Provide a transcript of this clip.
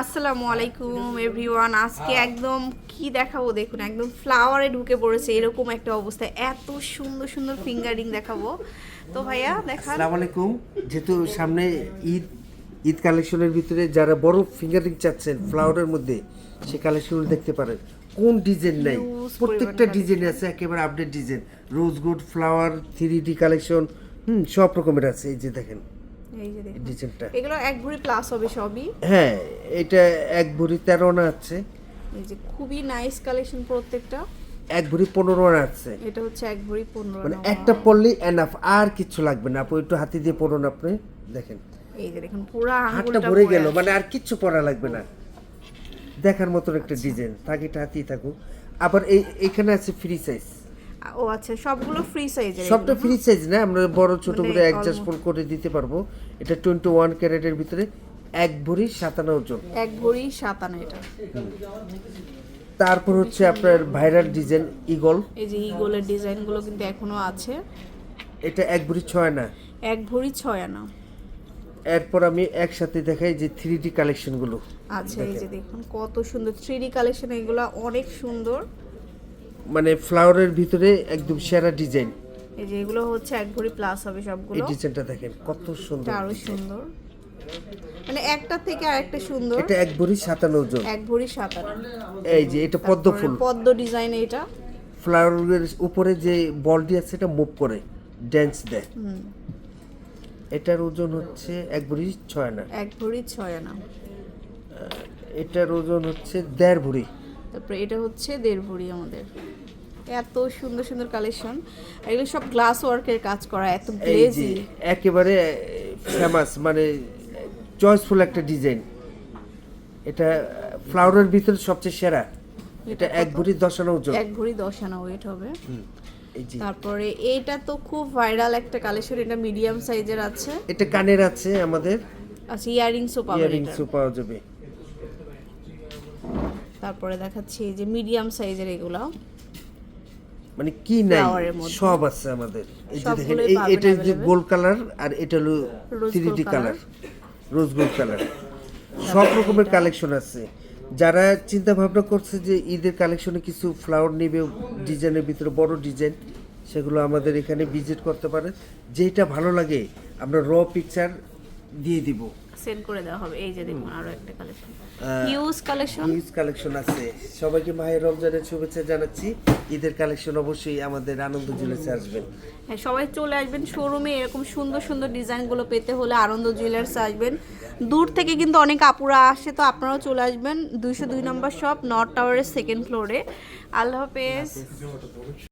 আসসালামু আলাইকুম এভরিওয়ান আজকে একদম কি দেখাবো দেখুন একদম ফ্লাওয়ারে ঢুকে পড়েছে এরকম একটা অবস্থা। এত সুন্দর সুন্দর ফিঙ্গারিং দেখাবো। তো ভাইয়া দেখান। আসসালামু আলাইকুম। যেহেতু সামনে ঈদ ঈদ কালেকশনের ভিতরে যারা বড় ফিঙ্গারিং চাচ্ছেন ফ্লাওয়ারের মধ্যে সে কালেকশনগুলো দেখতে পারেন। কোন ডিজাইন নাই? প্রত্যেকটা ডিজাইন আছে একেবারে update design rose gold flower three D collection হুম সব রকমের আছে। এই যে দেখেন। এই যে দেখুন। ডিজাইনটা এগুলো এক ভরি প্লাস হবে সবই। হ্যাঁ এটা এক ভরি তেরো আনা আছে। এই যে খুবই নাইস কালেকশন প্রত্যেকটা। এক ভরি পনেরো আনা আছে। এটা হচ্ছে এক ভরি পনেরো মানে একটা পড়লেই এনাফ আর কিছু লাগবে না। আপনি একটু হাতি দিয়ে পড়ুন আপনি। দেখেন। এই যে দেখুন পুরা হাতটা ভরে গেল মানে আর কিচ্ছু পড়া লাগবে না। দেখার মতন একটা ডিজাইন। থাকিটা হাতেই থাকুক। আবার এই এখানে আছে ফ্রি সাইজ ও আচ্ছা সবগুলো ফ্রি সাইজের সবটা ফ্রি সাইজ না আমরা বড় ছোট মানে করে অ্যাডজাস্টমেন্ট করে দিতে পারব। এটা টোয়েন্টি ওয়ান ক্যারেটের ভিতরে এক ভরি সাতান্ন ওজন এক ভরি সাতান্ন এটা। তারপর হচ্ছে আপনার ভাইরাল ডিজাইন ইগল এই যে ইগোলের ডিজাইনগুলো কিন্তু এখনও আছে। এটা এক ভরি ছয় না এক ভরি ছয় আনা। এরপর আমি একসাথে দেখাই যে থ্রি ডি কালেকশনগুলো আচ্ছা এই যে দেখুন। কত সুন্দর থ্রি ডি কালেকশন এগুলো অনেক সুন্দর। মানে ফ্লাওয়ারের ভিতরে একদম সেরা ডিজাইন এই যে এগুলো হচ্ছে এক ভরি প্লাস হবে এই ডিজাইনটা দেখেন কত সুন্দর। আরও সুন্দর। মানে একটা থেকে আরেকটা সুন্দর। এটা এক ভরি সাতান্ন ওজন। এক ভরি সাতান্ন। এই যে এটা পদ্ম ফুল। পদ্ম ডিজাইন এটা। ফ্লাওয়ারের উপরে যে বলটি আছে এটা মুভ করে ড্যান্স দেয়। এটার ওজন হচ্ছে এক ভরি ছয় আনা। এক ভরি ছয় আনা। এটার ওজন হচ্ছে দেড় ভরি। তারপরে এটা হচ্ছে দেড় ভরি আমাদের। এত সুন্দর সুন্দর কালেকশন এগুলো সব গ্লাস ওয়ার্কের কাজ করা এত গ্লেজি একেবারে ফেমাস মানে চয়েসফুল একটা ডিজাইন এটা ফ্লাওয়ারের ভিতরে সবচেয়ে সেরা। এটা এক ভরি দশ আনা ওজন। এক ভরি দশ আনা ওয়েট হবে। তারপরে এটা তো খুব ভাইরাল একটা কালেকশন এটা মিডিয়াম সাইজের আছে। এটা কানের আছে আমাদের। আচ্ছা ইয়ারিংসও পাবেন ইয়ারিংসও পাওয়া যাবে। তারপরে দেখাচ্ছি এই যে মিডিয়াম সাইজের এগুলো। মানে কি নাই। সব আছে আমাদের এই যে দেখেন এটা যে। গোল্ড কালার আর এটা হলো Rose three gold D colour। Colour rose gold colour সব রকমের কালেকশন আছে যারা চিন্তা ভাবনা করছে যে ঈদের কালেকশনে কিছু ফ্লাওয়ার নেবে ডিজাইনের ভিতরে বড় ডিজাইন সেগুলো আমাদের এখানে ভিজিট করতে পারে যেটা ভালো লাগে আমরা র পিকচার দিয়ে দিব। সেন্ড করে দেওয়া হবে। এই যে দেখুন আরও একটা collection huge collection huge collection আছে। সবাইকে মাহের রমজানের শুভেচ্ছা জানাচ্ছি। ঈদের কালেকশন অবশ্যই আমাদের আনন্দ জুলেসে আসবেন হ্যাঁ সবাই চলে আসবেন শোরুমে এরকম সুন্দর সুন্দর ডিজাইনগুলো পেতে হলে আনন্দ জুয়েলার্স আসবেন। দূর থেকে কিন্তু অনেক আপুরা আসে তো আপনারাও চলে আসবেন। দুইশো দুই নম্বর শপ নর্থ টাওয়ারের সেকেন্ড ফ্লোরে আল্লাহ হাফেজ।